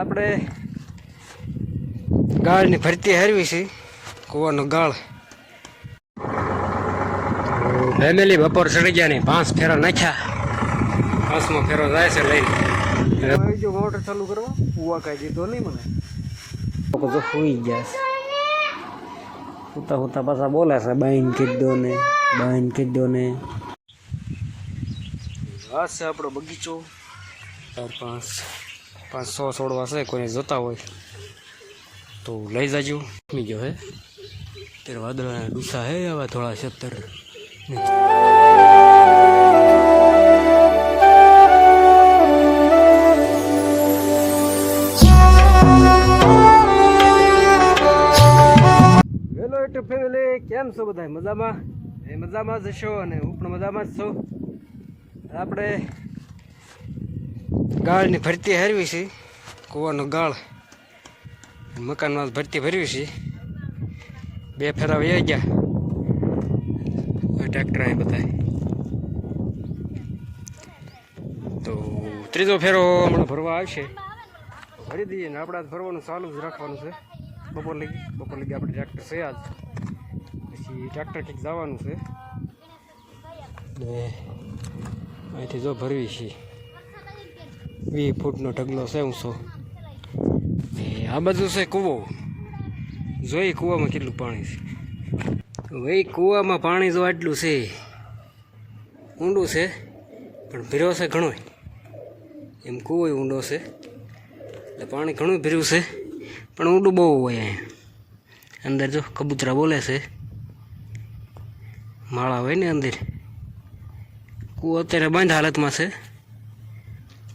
આપણે ગાળની ભરતી હારવી છે કૂવાનો ગાળ. ફેમિલી બપોર ચડી ગયા નહીં પાંચ ફેરો નાખ્યા. પાંચમો ફેરો જાય છે લઈને. જો મોટર ચાલુ કરો કુવા કાંઈ દીધો નહીં મને. તો સુઈ ગયા છે. સુતા સુતા પાછા બોલે છે બાઈન કીધ દો ને બાઈન કીધ દો ને. આ છે આપણો બગીચો. ચાર પાંચ. પાંચ સો છોડવા છે કોઈને જોતા હોય તો લઈ જાજો. મી ગયો હે? ત્યારે વાદળાના ડૂસા હે આવા થોડા સત્તર. ફેમિલી કેમ છો બધા મજામાં? એ મજામાં જ છો અને હું પણ મજામાં જ છું. આપણે ગાળની ભરતી હારવી છે, કૂવાનો ગાળ. મકાનમાં ભરતી ભરવી છે. બે ફેરા વહી ગયા. ટ્રેક્ટર અહીં બધાય. તો ત્રીજો ફેરો હમણાં ભરવા આવશે. ભરી દઈએ ને આપણે ભરવાનું ચાલુ જ રાખવાનું છે. બપોર લગી બપોર લગી આપણે ટ્રેક્ટર છે આજ. પછી ટ્રેક્ટર ઠીક જવાનું છે. ને અહીંથી જો ભરવી છે. વીસ ફૂટનો ઢગલો છે ઊંચો આ બાજુ છે કૂવો. જોઈ કૂવામાં કેટલું પાણી છે. ભાઈ કૂવામાં પાણી જો આટલું છે, ઊંડું છે, પણ ભીરો છે ઘણો એમ કૂવો ઊંડો છે. એટલે પાણી ઘણું ભીર્યું છે, પણ ઊંડું બહુ હોય અહીંયા. અંદર જો કબૂતરા બોલે છે. માળા હોય ને અંદર. કૂવો અત્યારે બંધ હાલતમાં છે.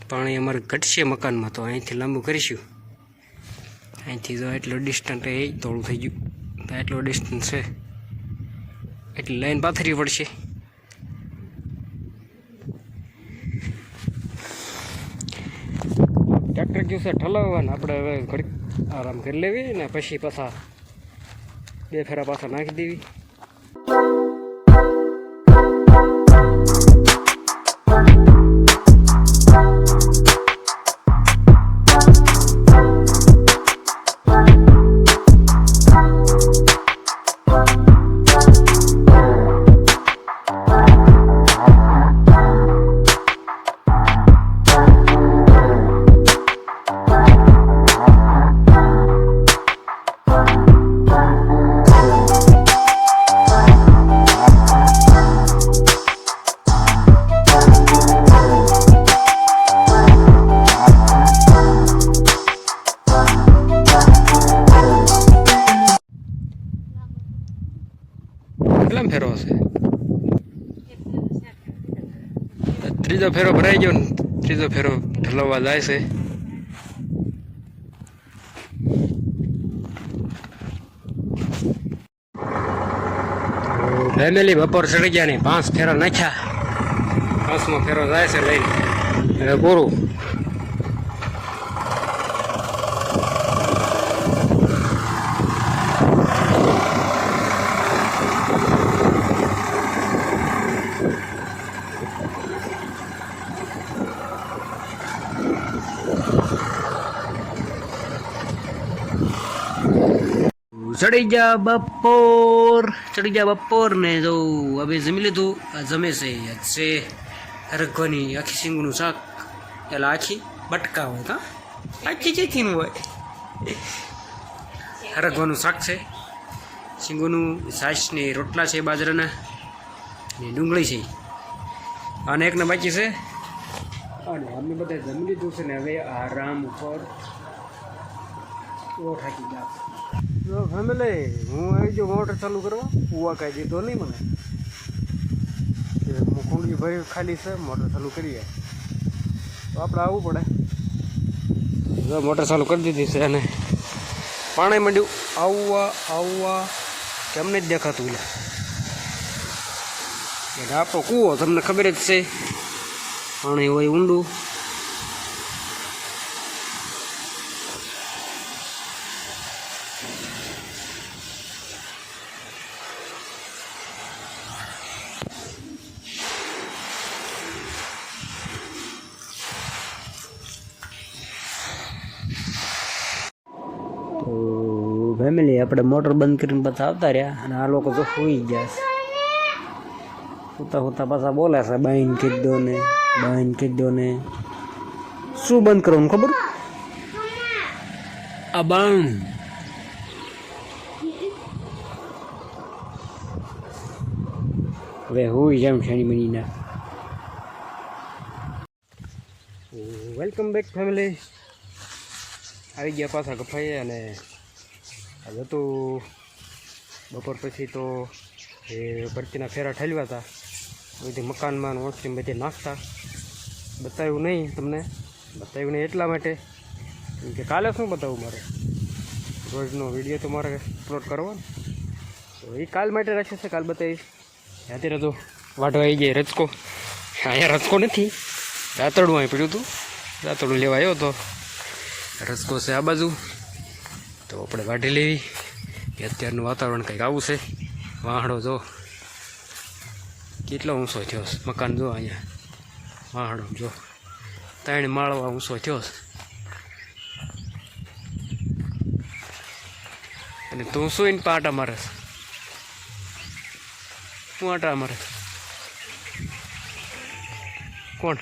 પાણી અમારે ઘટશે મકાનમાં, તો અહીંથી લાંબુ કરીશું. અહીંથી જો એટલો ડિસ્ટન્સ એ થોડું થઈ ગયું. તો એટલો ડિસ્ટન્સ છે. એટલી લાઈન પાથરવી પડશે. ટ્રેક્ટર ગયું ઠલાવવાના. આપણે હવે ઘડીક આરામ કરી લેવી ને પછી પાછા બે ફેરા પાછા નાખી દેવી. ત્રીજો ફેરો ભરાઈ ગયો ને ત્રીજો ફેરો ઠલવવા જાય છે. ફેમિલી બપોર ચડી ગયા ની પાંચ ફેરા નાખ્યા. પાંચમો ફેરો જાય છે લઈને. પૂરું. ચડી જા બપોર, ચડી જા બપોર ને જો હવે જમી લીધું જમે છે છે હરગવાની આખી સિંગનું શાક. એટલે આખી બટકા હોય હા આખી જેથી હોય. હરગવાનું શાક છે. સિંગોનું છાશ ને રોટલા છે બાજરાના, ને ડુંગળી છે. અને એકને બાકી છે. અને અમે બધા જમી લીધું છે ને હવે આરામ ઉપર. ઓ થાકી ગયા. ફેમિલી હું આવી જો મોટર ચાલુ કરવા. કૂવા કાંઈ દીધો નહીં મને. હું કુંડલી ભરી ખાલી છે મોટર ચાલુ કરીએ તો આપણે આવવું પડે. જો મોટર ચાલુ કરી દીધી છે અને પાણી માંડ્યું. આવવા આવવા, કેમને જ દેખાતું એટલે એટલે આપણો કૂવો, તમને ખબર જ છે. પાણી હોય ઊંડું. તો ફેમિલી આપણે મોટર બંધ કરીને પાછા આવતા રહ્યા અને આ લોકો તો સુઈ ગયા છે. સુતા સુતા પાછા બોલે છે બાઈન કીધ દો ને બાઈન કીધ દો ને. શું બંધ કરવાનું ખબર? આ બાણ. હવે હોય જામ શની બનીના વેલકમ બેક ફેમિલી આવી ગયા પાછા ગફાઈએ અને આ હતું બપોર પછી તો એ ભરતીના ફેરા ઠેલવ્યા હતા. બધી મકાનમાં ઓછરી બધી નાખતા. બતાવ્યું નહીં તમને. બતાવ્યું નહીં એટલા માટે. કેમ કે કાલે શું બતાવું મારે? રોજનો વીડિયો તો મારે અપલોડ કરવો ને તો એ કાલ માટે રાખે છે, કાલ બતાવીશ. અત્યારે તો વાઢવા આવી જાય રચકો અહીંયા રચકો નથી. રાતડું અહીં પડ્યું હતું. રાતડું લેવા આવ્યો હતો. રસકો છે આ બાજુ. તો આપણે વાઢી લેવી. કે અત્યારનું વાતાવરણ કંઈક આવું છે. વાહડો જો. કેટલો ઊંચો થયો મકાન જો અહીંયા. વાહડો જો. ત્રણ માળવા ઊંચો થયો અને તું શું એને પાટા મારે? શું આટા મારે કોણ?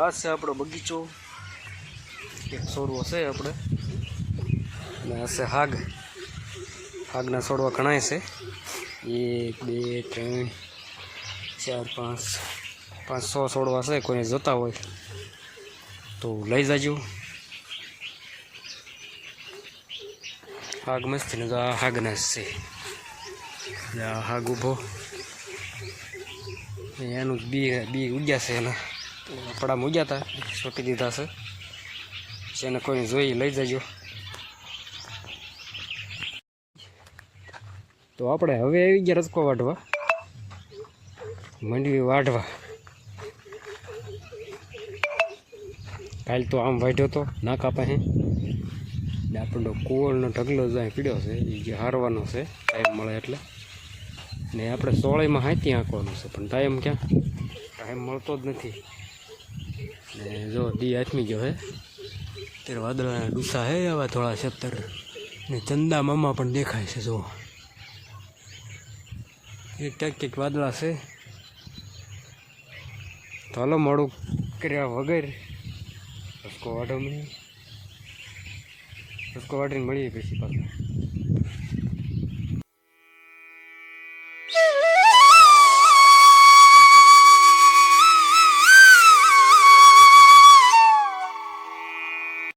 આ છે આપણો બગીચો. એક છોડવો છે આપણે. અને આ છે હાગ. હાગના છોડવા ઘણાય છે. એક, બે, ત્રણ, ચાર, પાંચ પાંચ, સો છોડવા છે કોઈને જોતા હોય તો લઈ જાજો. હાગ મસ્ત ને આ હાગના છે. આ હાગ ઊભો. એનું બી બી ઉગ્યા છે એના. પડામાં મૂક્યા હતા છોટી દીધા છે. જેને કોઈ જોઈ લઈ જજો. તો આપણે હવે આવી ગયા રસકો વાઢવા. મંડવી વાઢવા. કાલ તો આમ વાઢ્યો તો, નાકા પાસે. આપણો કુવળનો ઢગલો જાય પીડ્યો છે એ જે હારવાનો છે, ટાઈમ મળે એટલે. ને આપણે સોળેમાં હાથી આંકવાનું છે, પણ ટાઈમ ક્યાં? ટાઈમ મળતો જ નથી. ને જો દી આઠમી ગયો હે. ત્યારે વાદળાના ડૂસા હે આવા થોડા સત્તર ને ચંદા મામા પણ દેખાય છે જો એક ટેક ક્યાંક વાદળા છે. તો હાલો મોડું કર્યા વગર રસકો વાઢો મળી રસકો વાઢીને મળીએ પછી પાછા.